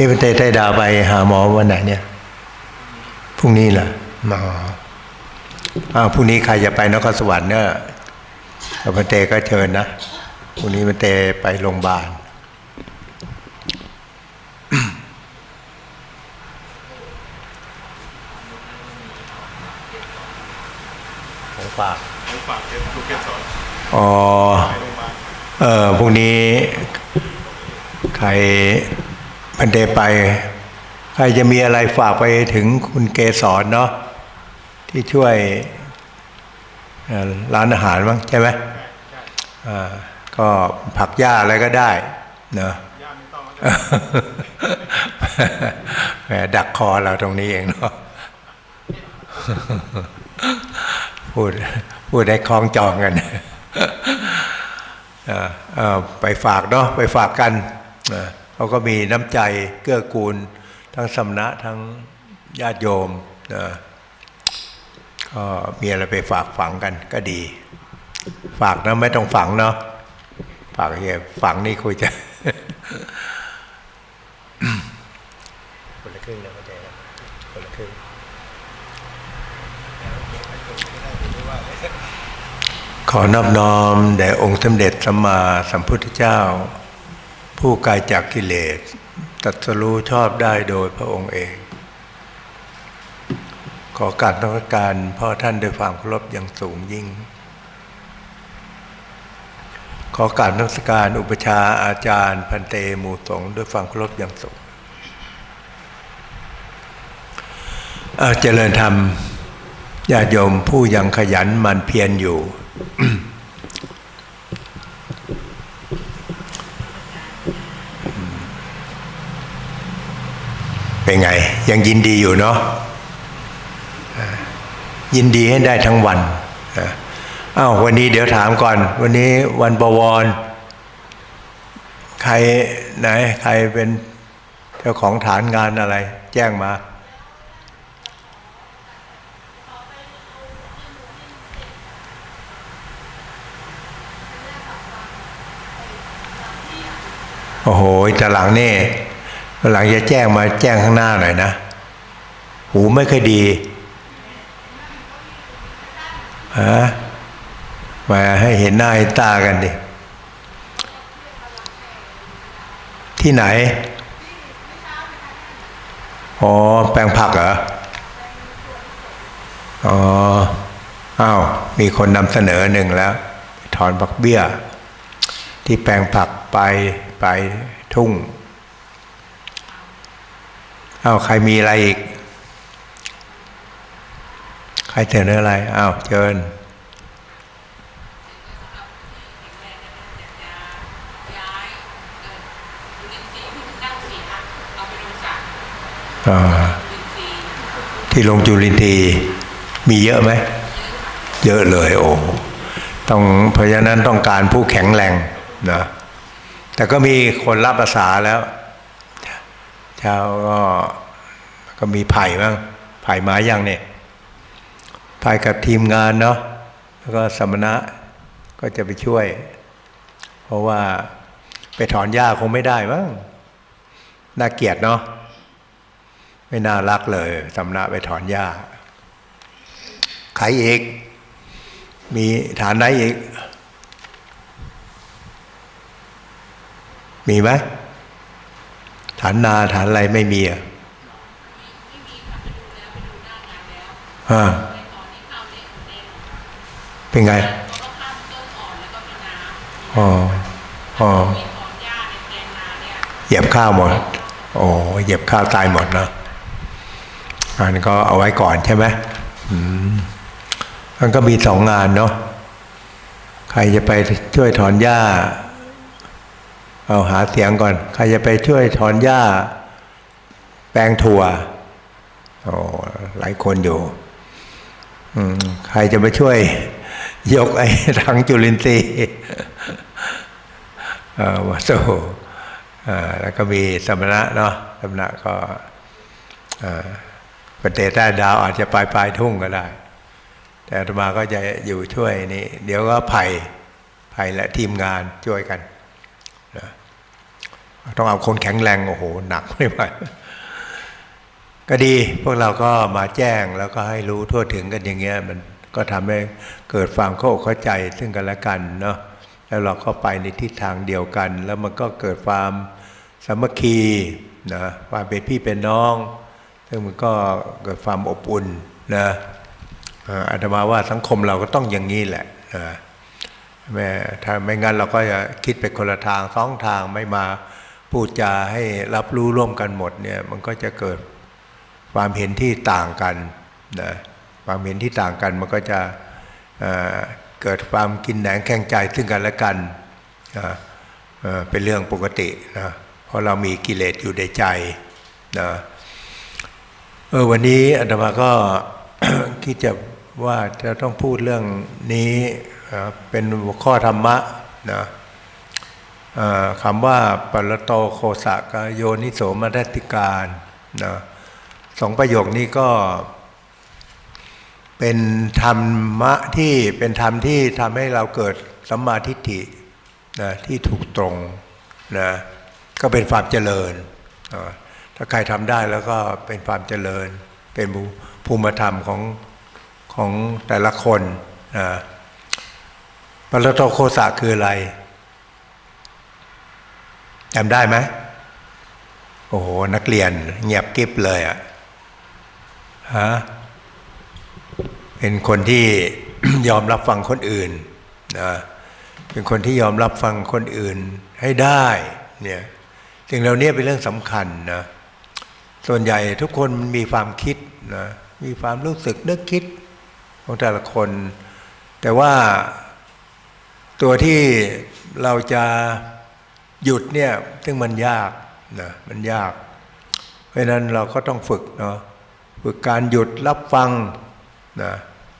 พี่เป็นเตไต้ดาวไปหาหมอวันไหนเนี่ยพรุ่งนี้เหรอหมออ้าวพรุ่งนี้ใครจะไปนครสวรรค์เนี่ยกับพันเตก็เชิญนะพรุ่งนี้พันเตไปโรงพยาบาลของฝากของฝากเกสลูกเกสรอ๋อไปโรงพยาบาลเออพรุ่งนี้ใคร พันเดไป ใครจะมีอะไรฝากไปถึงคุณเกสรเนาะที่ช่วยเอ่อร้านอาหารมั้งใช่ไหมอ่าก็ผักหญ้าอะไรก็ได้เนาะย่าไม่ต้องแล้วแหมดักคอเราตรงนี้เองเนาะพูดพูดได้คล้องจองกันเอ่อเอ่อไปฝากเนาะไปฝากกันเอ่อ เขาก็มีน้ำใจเกื้อกูล ทั้งสำนักทั้งญาติโยมเอ่อก็มีอะไรไปฝากฝังกันก็ดี ฝากนะไม่ต้องฝังเนาะฝากเฮียฝังนี่คุยจะคนละครึ่งนะเข้าใจนะคนละครึ่งขอนอบน้อมแด่องค์สมเด็จสัมมาสัมพุทธเจ้า ผู้ไกลจากกิเลสตรัสรู้ชอบได้โดยพระองค์เอง ขอการนมักการพ่อท่านด้วยความเคารพอย่างสูงยิ่ง ขอการนมัสการอุปชาอาจารย์พันเตหมู่สงด้วยความเคารพอย่างสูงเจริญธรรมญาติโยมผู้ยังขยันมันเพียรอยู่ เป็นไง ยังยินดีอยู่เนาะยินดีให้ได้ทั้งวันอ้าววันนี้เดี๋ยวถามก่อน วันนี้วันบวร ใครไหน ใครเป็นเจ้าของฐานงานอะไร แจ้งมาโอ้โหต่หลังนี่ หลังจะแจ้งมาแจ้งข้างหน้าหน่อยนะ หูไม่ค่อยดีฮะมาให้เห็นหน้าเห็นตากันดิ ที่ไหน อ๋อ แปลงผักเหรอ อ๋อ อ้าว มีคนนำเสนอหนึ่งแล้ว ถอนผักเบี้ย ที่แปลงผักไปไปทุ่ง อ้าวใครมีอะไรอีก ใครเสนออะไรอ้าวเชิญย้ายเอ่อจุลินทรีย์ที่มันตั้งเสียเอาไปลงจุลินทรีย์ที่ลงจุลินตีมีเยอะไหม เยอะเลยโอ้ต้องเพราะฉะนั้นต้องการผู้แข็งแรงนะแต่ก็มีคนรับอาสาแล้ว ชาวก็ก็มีไผ่บ้างไผ่มายังเนี่ยไผ่กับทีมงานเนาะแล้วก็สมณะก็จะไปช่วย เพราะว่าไปถอนหญ้าคงไม่ได้มั้งน่าเกลียดเนาะไม่น่ารักเลยสำนักไปถอนหญ้าใครอีก มีฐานไหนอีก มีไหม ฐานนาฐานอะไรไม่มีอะไม่มีค่ะไปดูแล้วไปดูหน้างานแล้วฮะในตอนนี้ข้าวเละหมดแล้วเป็นไงเขาก็ข้ามต้นอ่อนแล้วก็มีน้ำอ๋ออ๋อมีถอนหญ้าในแปลงนาเนี่ยเหยียบข้าวหมดโอ้เหยียบข้าวตายหมดเนาะอันนก็เอาไว้ก่อนใช่ไหมอืมมันก็มีสองงานเนาะใครจะไปช่วยถอนหญ้า เอาหาเสียงก่อน ใครจะไปช่วยถอนหญ้า แปลงถั่วโอ้หลายคนอยู่ใครจะไปช่วย ยกไอ้ถังจุลินทรีย์วัสดุแล้วก็มีสมณะเนาะสมณะก็ประเทศใต้ดาวอาจจะปลายปลายทุ่งก็ได้ แต่อาตมาก็จะอยู่ช่วยนี่ เดี๋ยวก็ไผ่ไผ่และทีมงานช่วยกัน ต้องเอาคนแข็งแรงโอ้โหหนักไม่ไหวก็ดีพวกเราก็มาแจ้งแล้วก็ให้รู้ทั่วถึงกันอย่างเงี้ย มันก็ทำให้เกิดความเข้าอกเข้าใจซึ่งกันและกันเนาะแล้วเราก็ไปในทิศทางเดียวกัน แล้วมันก็เกิดความสามัคคีนะความเป็นพี่เป็นน้อง ซึ่งมันก็เกิดความอบอุ่นนะเอ่ออาตมาว่าสังคมเราก็ต้องอย่างนี้แหละนะแม้ถ้าไม่งั้นเราก็จะคิดไปคนละทางสองทางไม่มา พูดจาให้รับรู้ร่วมกันหมดเนี่ยมันก็จะเกิดความเห็นที่ต่างกันนะความเห็นที่ต่างกันมันก็จะเเกิดความกินแหนงแข่งใจซึ่งกันและกันเอ่อเป็นเรื่องปกตินะเพราะเรามีกิเลสอยู่ในใจนะเออวันนี้อาตมาก็คิดจะว่าจะต้องพูดเรื่องนี้เอ่อเป็นหัวข้อธรรมะนะ คำว่าปรโตโคสะกโยนิโสมนัติการนะสองประโยคนี้ก็เป็นธรรมะที่เป็นธรรมที่ทำให้เราเกิดสัมมาทิฏฐินะที่ถูกตรงนะก็เป็นความเจริญ ถ้าใครทำได้แล้วก็เป็นความเจริญ เป็นภูภูมิธรรมของของแต่ละคนนะปรโตโคสะคืออะไร จำได้ไหมโอ้โห นักเรียนเงียบกริบเลยอะฮะเป็นคนที่ยอมรับฟังคนอื่นนะเป็นคนที่ยอมรับฟังคนอื่นให้ได้เนี่ยสิ่งเหล่านี้เป็นเรื่องสำคัญนะส่วนใหญ่ทุกคนมีความคิดนะมีความรู้สึกนึกคิดของแต่ละคน แต่ว่าตัวที่เราจะ หยุดเนี่ยซึ่งมันยากนะมันยาก เพราะนั้นเราก็ต้องฝึกเนาะฝึกการหยุดรับฟังนะ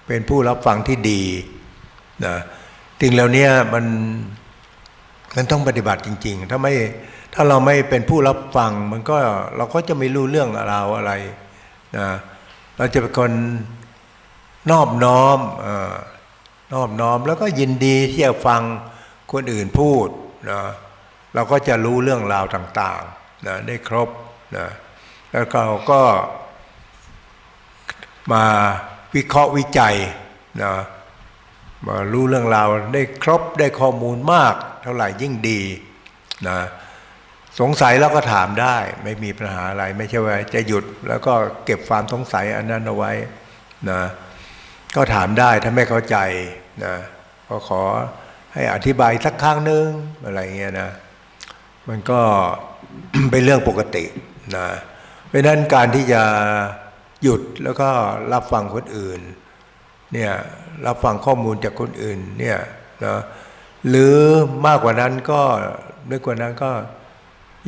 เป็นผู้รับฟังที่ดีนะสิ่งเหล่านี้มันมันต้องปฏิบัติจริง ๆ ถ้าไม่ถ้าเราไม่เป็นผู้รับฟัง มันก็เราก็จะไม่รู้เรื่องราวอะไรนะเราจะเป็นคนนอบน้อมอนอบน้อมแล้วก็ยินดีที่จะฟังคนอื่นพูดนะ เราก็จะรู้เรื่องราวต่างๆนะได้ครบนะแล้วเราก็มาวิเคราะห์วิจัยนะมารู้เรื่องราวได้ครบได้ข้อมูลมาก เท่าไหร่ยิ่งดีนะสงสัยแล้วก็ถามได้ ไม่มีปัญหาอะไร ไม่ใช่ว่าจะหยุดแล้วก็เก็บความสงสัยอันนั้นเอาไว้นะก็ถามได้ถ้าไม่เข้าใจนะก็ขอให้อธิบายสักครั้งนึงอะไรเงี้ยนะ มันก็เป็นเรื่องปกตินะเพราะนั้นการที่จะหยุดแล้วก็รับฟังคนอื่นเนี่ยรับฟังข้อมูลจากคนอื่นเนี่ยนะหรือมากกว่านั้นก็นึกกว่านั้นก็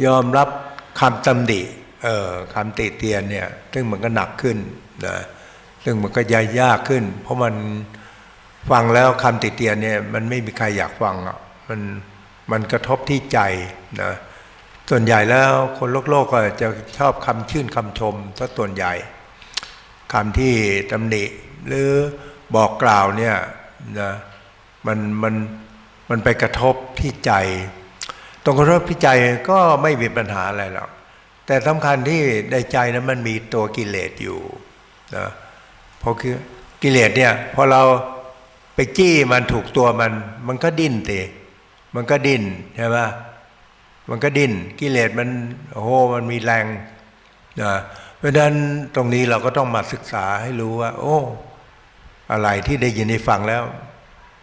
ยอมรับคำตำหนิเออคำติเตียนเนี่ยซึ่งมันก็หนักขึ้นนะซึ่งมันก็ยายากขึ้น เพราะมันฟังแล้วคำติเตียนเนี่ยมันไม่มีใครอยากฟังอะมัน มันกระทบที่ใจนะส่วนใหญ่แล้วคนโลกโลกก็จะชอบคำชื่นคำชมซะส่วนใหญ่คำที่ตำหนิ หรือบอกกล่าวเนี่ยนะมันมันมันไปกระทบที่ใจ ตรงกระทบที่ใจก็ไม่มีปัญหาอะไรหรอกแต่สำคัญที่ในใจนั้นมันมีตัวกิเลสอยู่นะเพราะคือกิเลสเนี่ยพอเราไปจี้มันถูกตัวมัน มันก็ดิ้นตี มันก็ดิ้นใช่ไหมมันก็ดิ้นกิเลสมันโอ้โหมันมีแรงนะเพราะฉะนั้นตรงนี้เราก็ต้องมาศึกษาให้รู้ว่า โอ้ อะไรที่ได้ยินได้ฟังแล้ว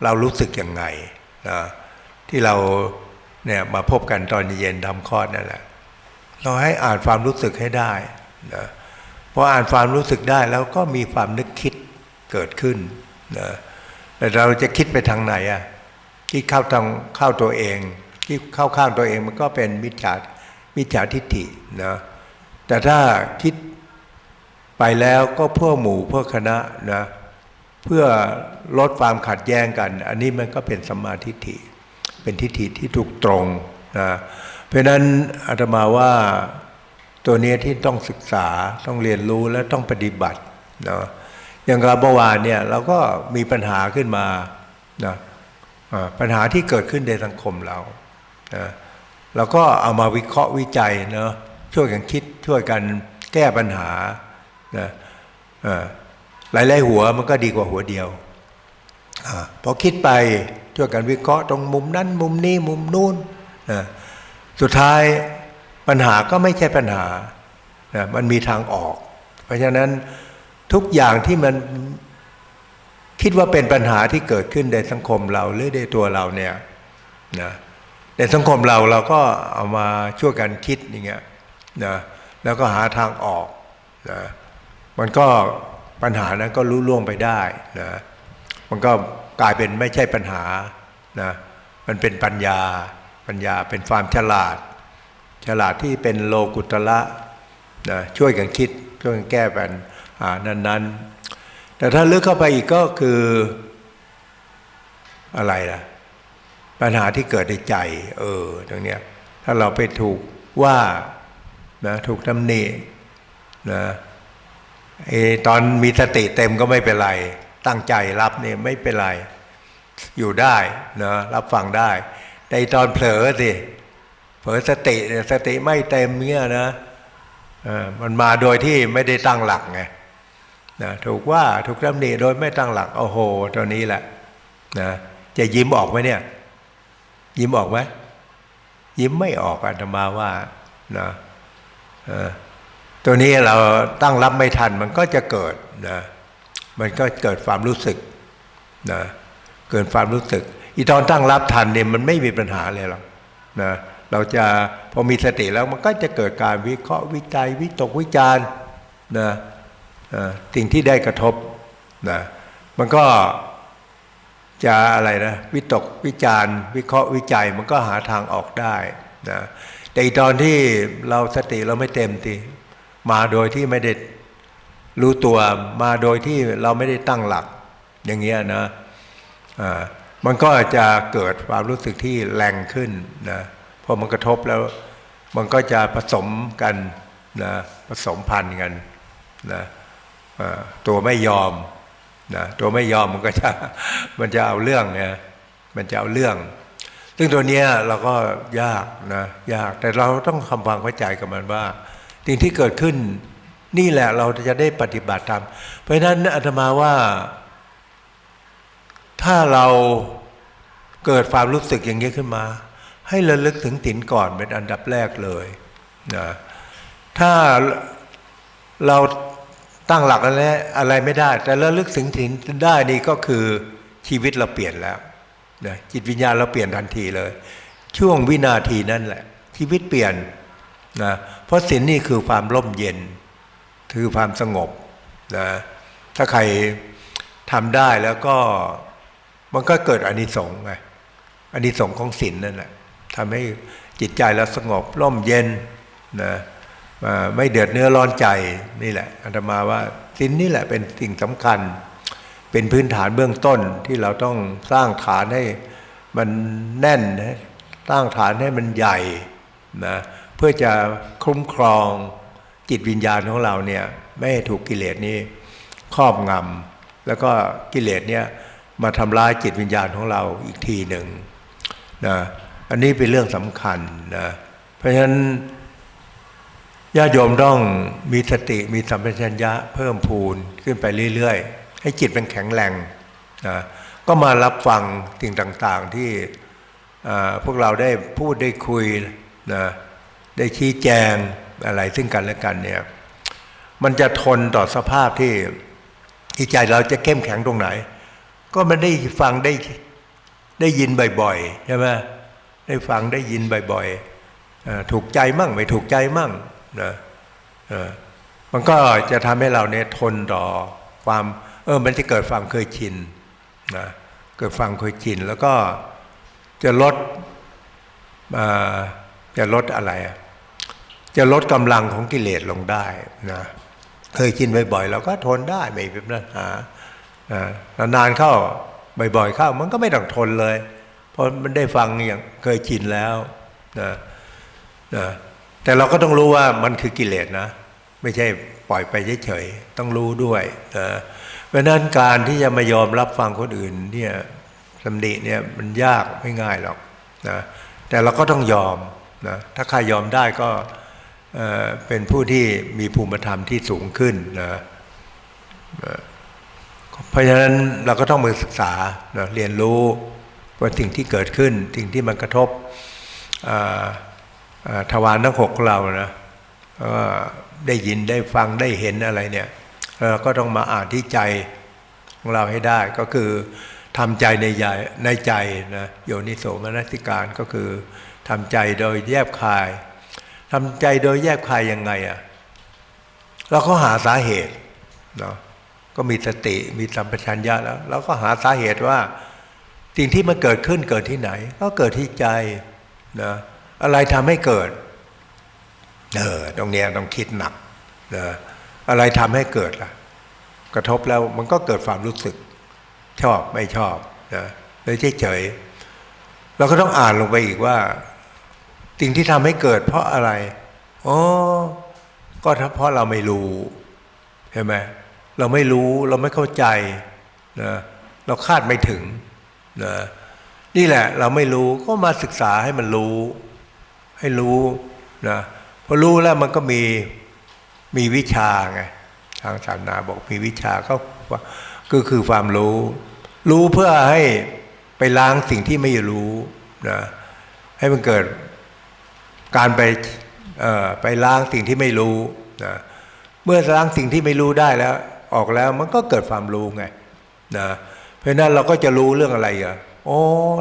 เรารู้สึกยังไงนะที่เราเนี่ยมาพบกันตอนเย็นทำคลอดนั่นแหละ เราให้อ่านความรู้สึกให้ได้นะพออ่านความรู้สึกได้แล้วก็มีความนึกคิดเกิดขึ้นนะแต่เราจะคิดไปทางไหนอะ ดเข้าทางเข้าตัวเองคิดเข้าข้างตัวเองมันก็เป็นมิจฉามิจฉาทิฏฐินะแต่ถ้าคิดไปแล้วก็เพื่อหมู่เพื่อคณะนะเพื่อลดความขัดแย้งกัน อันนี้มันก็เป็นสัมมาทิฏฐิ เป็นทิฏฐิที่ถูกตรงนะเพราะนั้นอาตมาว่าตัวเนี้ยที่ต้องศึกษาต้องเรียนรู้และต้องปฏิบัตินะอย่างเราเมื่อวานเนี่ยเราก็มีปัญหาขึ้นมานะ ปัญหาที่เกิดขึ้นในสังคมเรานะเราก็เอามาวิเคราะห์วิจัยเนาะช่วยกันคิดช่วยกันแก้ปัญหานะเอ่อหลายๆหัวมันก็ดีกว่าหัวเดียวอพอคิดไปช่วยกันวิเคราะห์ตรงมุมนั้นมุมนี้มุมนู้นนะสุดท้ายปัญหาก็ไม่ใช่ปัญหานะมันมีทางออก เพราะฉะนั้นทุกอย่างที่มัน คิดว่าเป็นปัญหาที่เกิดขึ้นในสังคมเราหรือในตัวเราเนี่ยนะในสังคมเราเราก็เอามาช่วยกันคิดอย่างเงี้ยนะแล้วก็หาทางออกนะมันก็ปัญหานั้นก็รู้ล่วงไปได้นะมันก็กลายเป็นไม่ใช่ปัญหานะมันเป็นปัญญาปัญญาเป็นความฉลาด ฉลาดที่เป็นโลกุตละนะช่วยกันคิดช่วยกันแก้ปัญหานั้นๆ แต่ถ้าลึกเข้าไปอีกก็คืออะไรล่ะ ปัญหาที่เกิดในใจ เออ ตรงเนี้ย ถ้าเราไปถูกว่านะถูกตำหนินะไอตอนมีสติเต็มก็ไม่เป็นไร ตั้งใจรับเนี่ยไม่เป็นไร อยู่ได้นะรับฟังได้ แต่ตอนเผลอสิเผลอสติสติไม่เต็มเงี้ยนะเออมันมาโดยที่ไม่ได้ตั้งหลักไง นะถูกว่าถูกตำหนิโดยไม่ตั้งหลักโอ้โหตัวนี้แหละนะจะยิ้มออกไหมเนี่ย ยิ้มออกไหมยิ้มไม่ออกอาตมาว่านะตัวนี้เราตั้งรับไม่ทันมันก็จะเกิดนะมันก็เกิดความรู้สึกนะเกิดความรู้สึก อีตอนตั้งรับทันเนี่ยมันไม่มีปัญหาเลยหรอกนะเราจะพอมีสติแล้วมันก็จะเกิดการวิเคราะห์วิจัยวิตกวิจารณ์นะ สิ่งที่ได้กระทบนะมันก็จะอะไรนะวิตกวิจารวิเคราะห์วิจัยมันก็หาทางออกได้นะแต่อีตอนที่เราสติเราไม่เต็มทีมาโดยที่ไม่ได้รู้ตัวมาโดยที่เราไม่ได้ตั้งหลักอย่างเงี้ยนะอ่ามันก็จะเกิดความรู้สึกที่แรงขึ้นนะพอมันกระทบแล้ว มันก็จะผสมกันนะผสมพันธุ์กันนะ ตัวไม่ยอมนะตัวไม่ยอมมันก็จะมันจะเอาเรื่องเนี่ยมันจะเอาเรื่อง ซึ่งตัวเนี้ยเราก็ยากนะยากแต่เราต้องคำความเข้าใจกับมันว่าสิ่งที่เกิดขึ้นนี่แหละเราจะได้ปฏิบัติตาม เพราะฉะนั้นอาตมาว่า ถ้าเราเกิดความรู้สึกอย่างนี้ขึ้นมา ให้ระลึกถึงตินก่อนเป็นอันดับแรกเลยนะถ้าเรา ตั้งหลักอะไรอะไรไม่ได้ แต่ระลึกถึงถึงได้นี่ก็คือชีวิตเราเปลี่ยนแล้วนะจิตวิญญาณเราเปลี่ยนทันทีเลย ช่วงวินาทีนั่นแหละ ชีวิตเปลี่ยนนะเพราะศีลนี่คือความร่มเย็น คือความสงบนะถ้าใครทำได้แล้วก็มันก็เกิดอานิสงส์ไงอานิสงส์ของศีลนั่นแหละทำให้จิตใจเราสงบร่มเย็นนะ ไม่เดือดเนื้อร้อนใจนี่แหละอาตมาว่าสินนี่แหละเป็นสิ่งสำคัญ เป็นพื้นฐานเบื้องต้นที่เราต้องสร้างฐานให้มันแน่นนะสร้างฐานให้มันใหญ่นะเพื่อจะคุ้มครองจิตวิญญาณของเราเนี่ยไม่ให้ถูกกิเลสนี้ครอบงำแล้วก็กิเลสเนี่ยมาทำร้ายจิตวิญญาณของเราอีกทีหนึ่งนะอันนี้เป็นเรื่องสำคัญนะเพราะฉะนั้น ญาติโยมต้องมีสติมีสัมปชัญญะเพิ่มพูนขึ้นไปเรื่อยๆ ให้จิตเป็นแข็งแรงนะก็มารับฟังสิ่งต่างๆที่พวกเราได้พูดได้คุยนะได้ชี้แจงอะไรซึ่งกันและกันเนี่ยมันจะทนต่อสภาพที่ที่ใจเราจะเข้มแข็งตรงไหน ก็มันได้ฟังได้ได้ยินบ่อยๆใช่ไหมได้ฟังได้ยินบ่อยๆถูกใจมั่งไม่ถูกใจมั่ง นะมันก็จะทำให้เราเนี่ยทนต่อความเออมันจะเกิดความเคยชินนะเกิดความเคยชินแล้วก็จะลดจะลดอะไรอะจะลดกำลังของกิเลสลงได้นะเคยชินบ่อยๆเราก็ทนได้ไม่เป็นปัญหาอ่านานๆเข้าบ่อยๆเข้า มันก็ไม่ต้องทนเลย เพราะมันได้ฟังอย่างเคยชินแล้วนะนะ แต่เราก็ต้องรู้ว่ามันคือกิเลสนะ ไม่ใช่ปล่อยไปเฉยๆต้องรู้ด้วยนะเพราะนั้นการที่จะมายอมรับฟังคนอื่นเนี่ยสำนิเนี่ยมันยากไม่ง่ายหรอกนะแต่เราก็ต้องยอมนะถ้าใครยอมได้ก็เออเป็นผู้ที่มีภูมิธรรมที่สูงขึ้นนะเอ่อเพราะฉะนั้นเราก็ต้องมาศึกษาเรียนรู้ว่าสิ่งที่เกิดขึ้นสิ่งที่มันกระทบอ ทวารทั้งหกเรานะก็ได้ยินได้ฟังได้เห็นอะไรเนี่ยเราก็ต้องมาอ่านที่ใจของเราให้ได้ก็คือทำใจในใจในใจนะโยนิโสมนสิการก็คือทำใจโดยแยบคายทำใจโดยแยบคายยังไงอะ่ะเราก็หาสาเหตุเนาะก็มีสติมีสัมปชัญญะแล้วเราก็หาสาเหตุว่า สิ่งที่มันเกิดขึ้นเกิดที่ไหน ก็เกิดที่ใจนะ อะไรทำให้เกิด เออ ตรงเนี้ยต้องคิดหนักนะอะไรทำให้เกิดล่ะ กระทบแล้วมันก็เกิดความรู้สึก ชอบไม่ชอบนะเลยเฉยๆเราก็ต้องอ่านลงไปอีกว่า สิ่งที่ทำให้เกิด เพราะอะไรอ๋อก็เพราะเราไม่รู้เห็นไหมเราไม่รู้เราไม่เข้าใจนะเราคาดไม่ถึงนะนี่แหละ เราไม่รู้ก็มาศึกษาให้มันรู้ ให้รู้นะพอรู้แล้วมันก็มีมีวิชาไงทางศาสนาบอกมีวิชาก็ก็คือความรู้ รู้เพื่อให้ไปล้างสิ่งที่ไม่รู้นะให้มันเกิดการไปเอ่อไปล้างสิ่งที่ไม่รู้นะเมื่อล้างสิ่งที่ไม่รู้ได้แล้ว ออกแล้วมันก็เกิดความรู้ไงนะเพราะฉะนั้นเราก็จะรู้เรื่องอะไรอะอ๋อ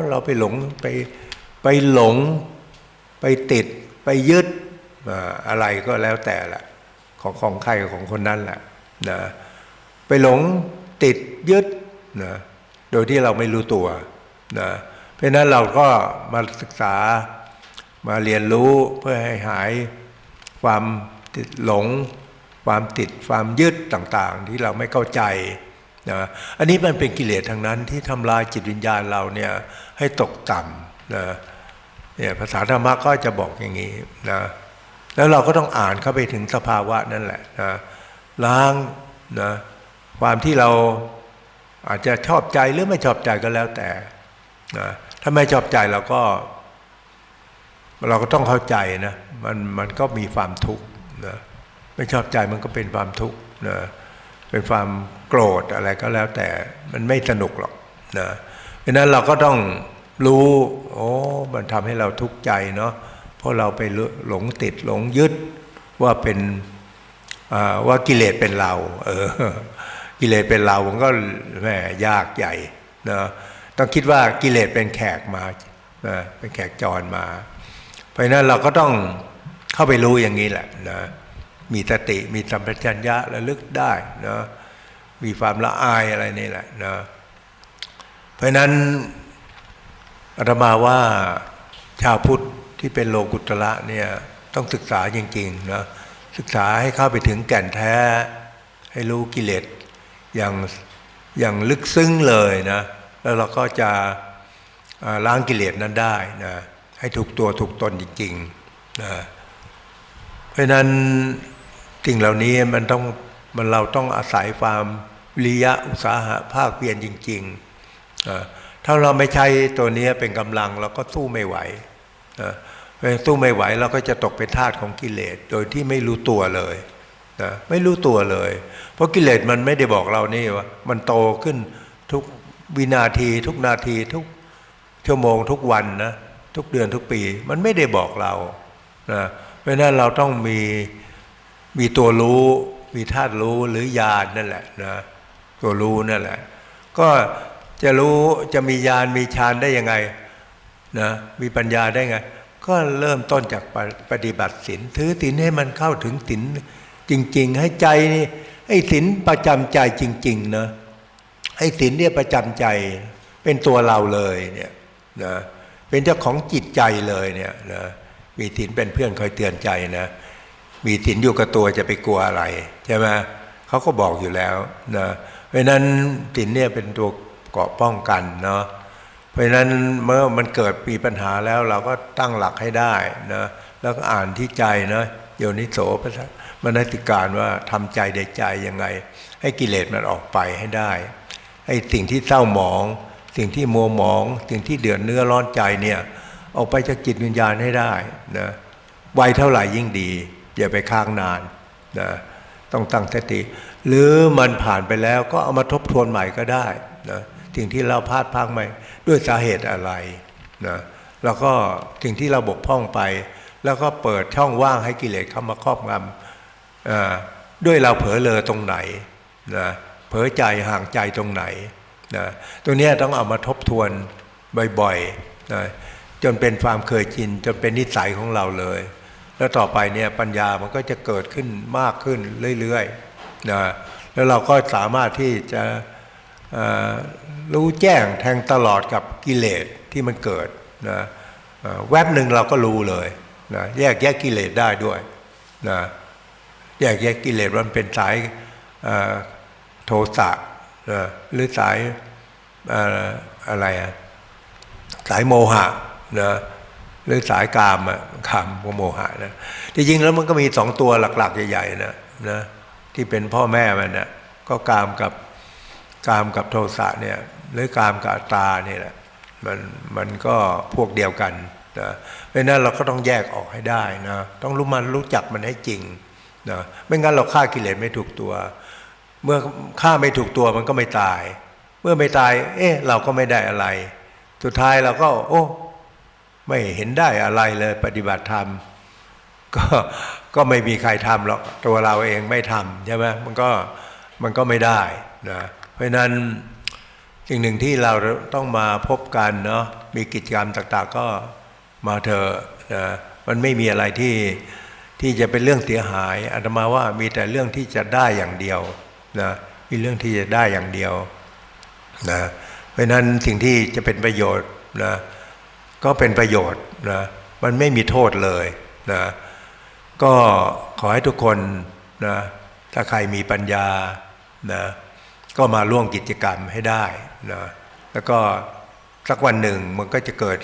เราไปหลงไปไปหลง ไปติดไปยึดอะไรก็แล้วแต่ละของของใครของคนนั้นแหละนะไปหลงติดยึดนะโดยที่เราไม่รู้ตัวนะเพราะฉะนั้นเราก็มาศึกษามาเรียนรู้เพื่อให้หายความติดหลง ความติดความยึดต่างๆ ที่เราไม่เข้าใจนะอันนี้มันเป็นกิเลสทางนั้นที่ทำลายจิตวิญญาณเราเนี่ยให้ตกต่ำนะ เนี่ยภาษาธรรมะก็จะบอกอย่างนี้นะแล้วเราก็ต้องอ่านเข้าไปถึงสภาวะนั่นแหละนะล้างนะความที่เราอาจจะชอบใจหรือไม่ชอบใจก็แล้วแต่นะถ้าไม่ชอบใจเราก็ เราก็ต้องเข้าใจนะมันมันก็มีความทุกข์นะไม่ชอบใจมันก็เป็นความทุกข์นะเป็นความโกรธอะไรก็แล้วแต่มันไม่สนุกหรอกนะเพราะนั้นเราก็ต้อง รู้โอ้มันทำให้เราทุกข์ใจเนาะเพราะเราไปหลงติดหลงยึดว่าเป็นว่ากิเลสเป็นเรา เออ กิเลสเป็นเรามันก็แหมยากใหญ่นะต้องคิดว่ากิเลสเป็นแขกมานะเป็นแขกจรมา เพราะนั้นเราก็ต้องเข้าไปรู้อย่างนี้แหละนะมีสติมีสัมปชัญญะระลึกได้นะมีความละอายอะไรนี่แหละนะเพราะฉะนั้น อาตมาว่าชาวพุทธที่เป็นโลกุตระเนี่ยต้องศึกษาจริงๆนะศึกษาให้เข้าไปถึงแก่นแท้ ให้รู้กิเลสอย่างอย่างลึกซึ้งเลยนะแล้วเราก็จะล้างกิเลสนั้นได้นะให้ถูกตัวถูกตนจริงๆนะเพราะนั้นสิ่งเหล่านี้มันต้องมันเราต้องอาศัยความวิริยะอุตสาหะภาคเพียรจริงๆ ถ้าเราไม่ใช้ตัวนี้เป็นกำลังเราก็สู้ไม่ไหวนะสู้ไม่ไหวเราก็จะตกเป็นทาสของกิเลส โดยที่ไม่รู้ตัวเลยนะไม่รู้ตัวเลย เพราะกิเลสมันไม่ได้บอกเรานี่ว่า มันโตขึ้นทุกวินาทีทุกนาทีทุกชั่วโมงทุกวันนะทุกเดือนทุกปี มันไม่ได้บอกเรานะเพราะนั้นเราต้องมีมีตัวรู้มีธาตุรู้หรือญาณนั่นแหละนะตัวรู้นั่นแหละ ก็ จะรู้จะมีญาณมีฌานได้ยังไงนะมีปัญญาได้ไง ก็เริ่มต้นจากปฏิบัติศีลถือศีลให้มันเข้าถึงศีลจริง ๆ ให้ใจนี่ให้ศีลประจำใจจริง ๆนะให้ศีลเนี่ยประจำใจเป็นตัวเราเลยเนี่ยนะเป็นเจ้าของจิตใจเลยเนี่ยนะมีศีลเป็นเพื่อนคอยเตือนใจนะมีศีลอยู่กับตัวจะไปกลัวอะไรใช่ไหมเขาก็บอกอยู่แล้วนะเพราะนั้นศีลเนี่ยเป็นตัว เกาะป้องกันเนาะเพราะฉะนั้นเมื่อมันเกิดมีปัญหาแล้วเราก็ตั้งหลักให้ได้นะแล้วก็อ่านที่ใจนะโยนิโสพมนติการว่าทำใจในใจยังไง ให้กิเลสมันออกไปให้ได้ให้สิ่งที่เศร้าหมอง สิ่งที่มัวหมอง สิ่งที่เดือดเนื้อร้อนใจเนี่ยออกไปจากจิตวิญญาณให้ได้นะวัยเท่าไหร่ยิ่งดีอย่าไปค้างนานนะต้องตั้งสติ หรือมันผ่านไปแล้วก็เอามาทบทวนใหม่ก็ได้นะ สิ่งที่เราพลาดพลังไปด้วยสาเหตุอะไรนะแล้วก็สิ่งที่เราบกพร่องไป แล้วก็เปิดช่องว่างให้กิเลสเข้ามาครอบงำด้วยเราเผลอเลอตรงไหนนะเผลอใจห่างใจตรงไหนนะตรงนี้ต้องเอามาทบทวนบ่อยๆนะจนเป็นความเคยชินจนเป็นนิสัยของเราเลย แล้วต่อไปเนี่ยปัญญามันก็จะเกิดขึ้นมากขึ้นเรื่อยๆนะแล้วเราก็สามารถที่จะ รู้แจ้งแทงตลอดกับกิเลสที่มันเกิดนะแวบหนึ่งเราก็รู้เลยนะแยกแยกกิเลสได้ด้วยนะแยกแยกกิเลสมันเป็นสายโทสะนะหรือสายเอ่อะไรอะสายโมหะนะหรือสายกามอะกามกับโมหะนะที่จริงแล้วมันก็มีสองตัวหลักๆ ใหญ่ๆนะนะที่เป็นพ่อแม่มันนะก็กามกับ กามกับโทสะเนี่ยหรือกามกับตาเนี่ยแหละมันมันก็พวกเดียวกันนะเพราะฉะนั้นเราก็ต้องแยกออกให้ได้นะต้องรู้มันรู้จักมันให้จริงนะไม่งั้นเราฆ่ากิเลสไม่ถูกตัว เมื่อฆ่าไม่ถูกตัวมันก็ไม่ตาย เมื่อไม่ตาย เอ๊ะ เราก็ไม่ได้อะไร สุดท้ายเราก็ โอ้ไม่เห็นได้อะไรเลยปฏิบัติธรรม ก็ก็ไม่มีใครทำหรอกตัวเราเองไม่ทำใช่ไหมมันก็มันก็ไม่ได้นะ เพราะนั้นสิ่งหนึ่งที่เราต้องมาพบกันเนาะมีกิจกรรมต่างๆก็มาเถอะนะมันไม่มีอะไรที่ที่จะเป็นเรื่องเสียหายอาตมาว่ามีแต่เรื่องที่จะได้อย่างเดียวนะมีเรื่องที่จะได้อย่างเดียวนะเพราะนั้นสิ่งที่จะเป็นประโยชน์นะก็เป็นประโยชน์นะมันไม่มีโทษเลยนะก็ขอให้ทุกคนนะถ้าใครมีปัญญานะ ก็มาร่วมกิจกรรมให้ได้นะแล้วก็สักวันหนึ่งมันก็จะเกิด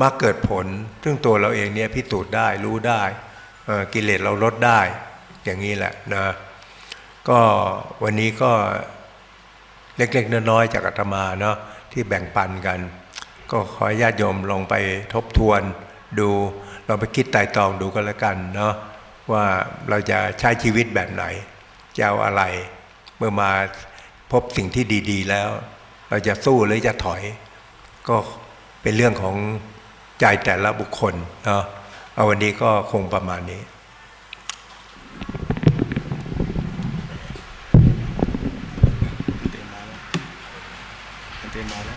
มาเกิดผล ซึ่งตัวเราเองเนี่ยพิสูจน์ได้รู้ได้กิเลสเราลดได้ อย่างนี้แหละนะก็วันนี้ก็เล็กๆน้อยๆจากอาตมาเนาะที่แบ่งปันกัน ก็ขอญาติโยมลองไปทบทวนดูลองไปคิดไต่ตองดูกันแล้วกันเนาะว่าเราจะใช้ชีวิตแบบไหนจะเอาอะไร เมื่อมา พบสิ่งที่ดี ๆ แล้ว เราจะสู้หรือจะถอย ก็เป็นเรื่องของใจแต่ละบุคคลเนาะเอาวันนี้ก็คงประมาณนี้